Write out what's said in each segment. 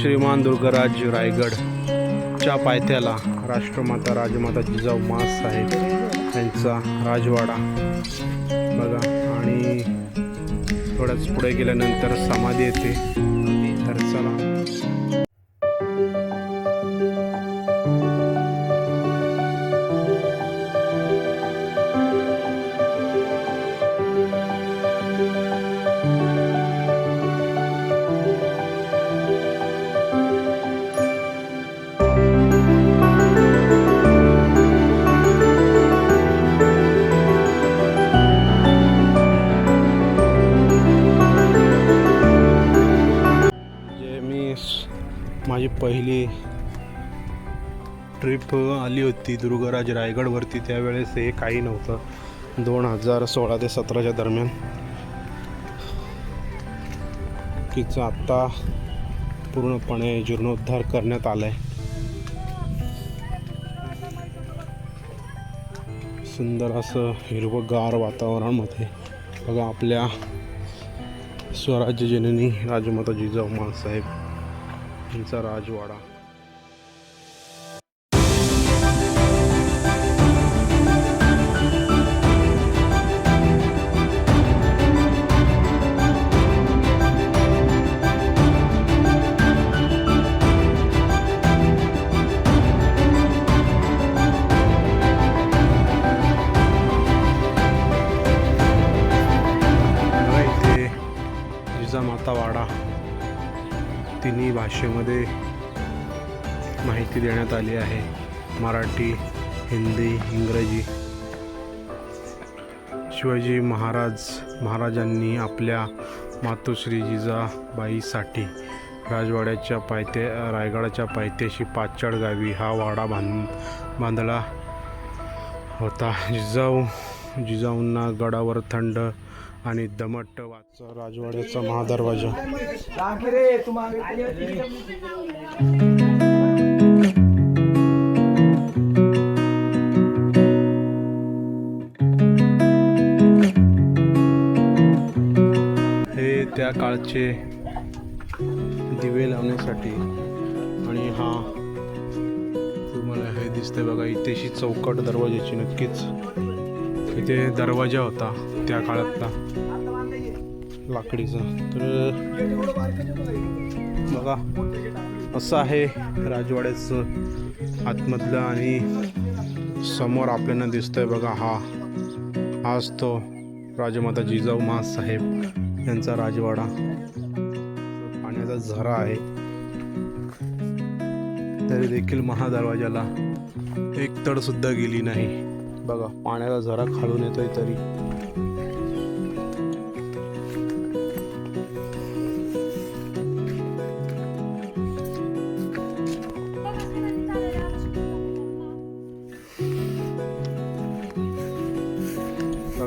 श्रीमान दुर्गराज रायगडच्या पायथ्याला राष्ट्रमाता राजमाता जिजाऊ मास साहेब यांचा राजवाडा. बघा आणि थोड्याच पुढे गेल्यानंतर समाधी येते. माझी पहिली ट्रिप आली होती दुर्गराज रायगडवरती. त्यावेळेस हे काही नव्हतं. दोन हजार सोळा ते सतराच्या दरम्यान. तिचं आत्ता पूर्णपणे जीर्णोद्धार करण्यात आला आहे सुंदर असं हिरवंगार वातावरणामध्ये. बघा आपल्या स्वराज्य जननी राजमाता जिजाऊ माँसाहेब यांचा राजवाडा. बघा जिजामाता वाडा. तिन्ही भाषेमध्ये माहिती देण्यात आली आहे. मराठी हिंदी इंग्रजी. शिवाजी महाराज महाराजांनी आपल्या मातोश्री जिजाबाईसाठी राजवाड्याच्या पायथे रायगडाच्या पायथ्याशी पाचड गावी हा वाडा बांध बांधला होता. जिजाऊ जिजाऊंना गडावर थंड आणि दमट राजवाड्याचा महादरवाजा. हे त्या काळचे दिवे लावण्यासाठी आणि हा तुम्हाला हे दिसतंय बघा इथेशी चौकट दरवाजाची नक्कीच. इथे दरवाजा होता त्या काळातला. लाकडीचं. तर बघा असं आहे राजवाड्याचं आतमधलं आणि समोर आपल्याला दिसतंय बघा हा. हाच तो राजमाता जिजाऊ मा साहेब यांचा राजवाडा. पाण्याचा झरा आहे. तरी देखील महादरवाजाला एक तड सुद्धा गेली नाही. बघा पाण्याचा झरा खालून येतोय तरी.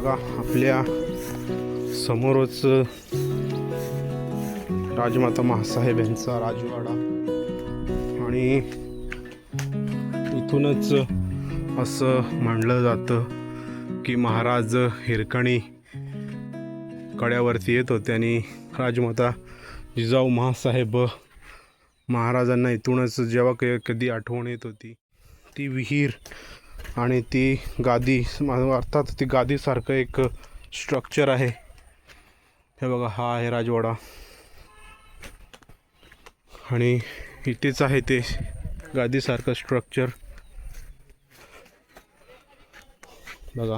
बघा आपल्या समोरच राजमाता महासाहेब यांचा राजवाडा. आणि इथूनच असं म्हणलं जातं की महाराज हिरकणी कड्यावरती येत होते आणि राजमाता जिजाऊ महासाहेब महाराजांना इथूनच जेव्हा क- कधी आठवण येत होती ती विहीर आणि ती गादी अर्थात ती गादीसारखं एक स्ट्रक्चर आहे. हे बघा हा आहे राजवाडा. आणि इथेच आहे ते गादीसारखं स्ट्रक्चर बघा.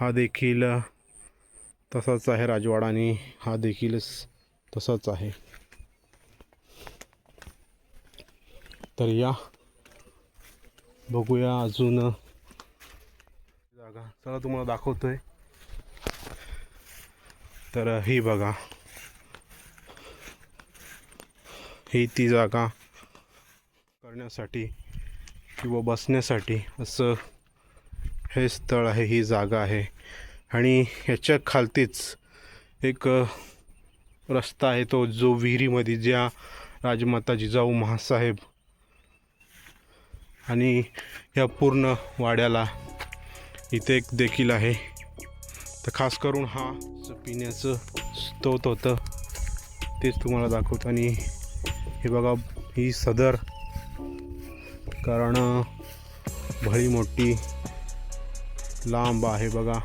हा देखील तसाच आहे राजवाडा आणि हा देखील तसाच आहे. तर या. बघूया अजून. जागा. चला तुम्हाला दाखवतोय. तर ही बघा. ही ती जागा करण्यासाठी किंवा बसण्यासाठी असं हे स्थळ आहे ही जागा आहे. आणि ह्याच्या खालतीच एक रस्ता आहे तो जो विहिरीमध्ये ज्या राजमाता जिजाऊ महासाहेब आणि या पूर्ण वाड्याला इथे एक देखील आहे. तर खास करून हा पिण्याचं स्तोत होतं तेच तुम्हाला दाखवतो. आणि हे बघा ही सदर कारण भळी मोठी लांब आहे बघा.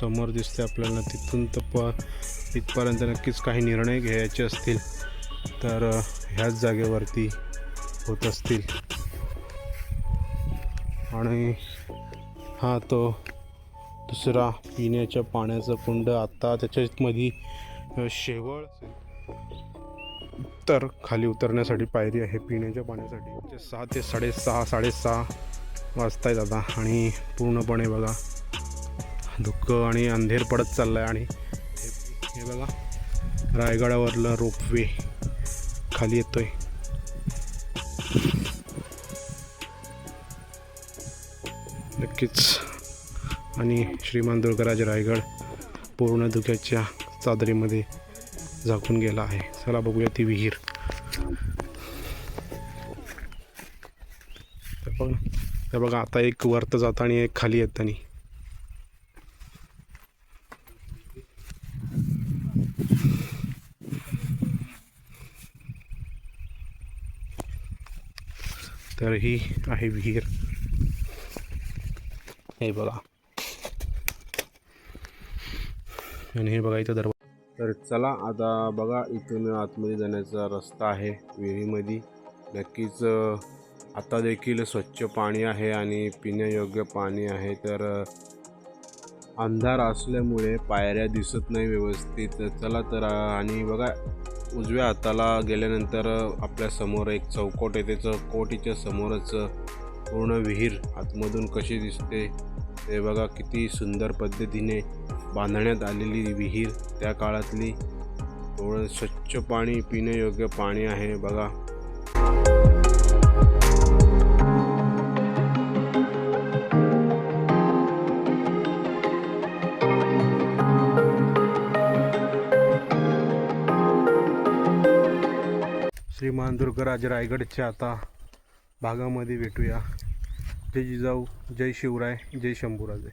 समोर दिसते आपल्याला तिथून तर प इथपर्यंत नक्कीच काही निर्णय घ्यायचे असतील. तर ह्याच जागेवरती होत असतील. आणि हा तो दुसरा पिण्याच्या पाण्याचं कुंड आत्ता त्याच्यामध्ये शेवळ तर खाली उतरण्यासाठी पायरी आहे पिण्याच्या पाण्यासाठी. म्हणजे सहा ते साडेसहा साडेसहा वाजतायत आता आणि पूर्णपणे बघा दुःख आणि अंधेर पडत चाललं आहे आणि हे- हे बघा रायगडावरलं रोपवे खाली येतोय. नक्कीच. आणि श्रीमान दुर्गराज रायगड पूर्ण धुक्याच्या चादरीमध्ये झाकून गेला आहे. चला बघूया ती विहीर. तर बघ तर बघा आता एक वरत जाता आणि एक खाली येतानी तर ही आहे विहीर. हे बघा. आणि हे बघा इथं दरवाजा तर चला आता बघा इथून आतमध्ये जाण्याचा रस्ता आहे विहिरीमध्ये. नक्कीच आता देखील स्वच्छ पाणी आहे आणि पिण्यायोग्य पाणी आहे. तर अंधार असल्यामुळे पायऱ्या दिसत नाही व्यवस्थित. चला तर आणि बघा उजव्या हाताला गेल्यानंतर आपल्यासमोर आपल्यासमोर एक चौकोट आहे चौकोटीच्या समोरच पूर्ण विहीर आतमधून कशी दिसते? ते बघा किती सुंदर पद्धतीने बांधण्यात आलेली विहीर त्या काळातली. थोडं स्वच्छ पाणी पिण्यायोग्य पाणी आहे बघा. श्रीमान दुर्गराज रायगडच्या आता भागामध्ये भेटूया. जय जिजाऊ जय शिवराय जय शंभूराजे.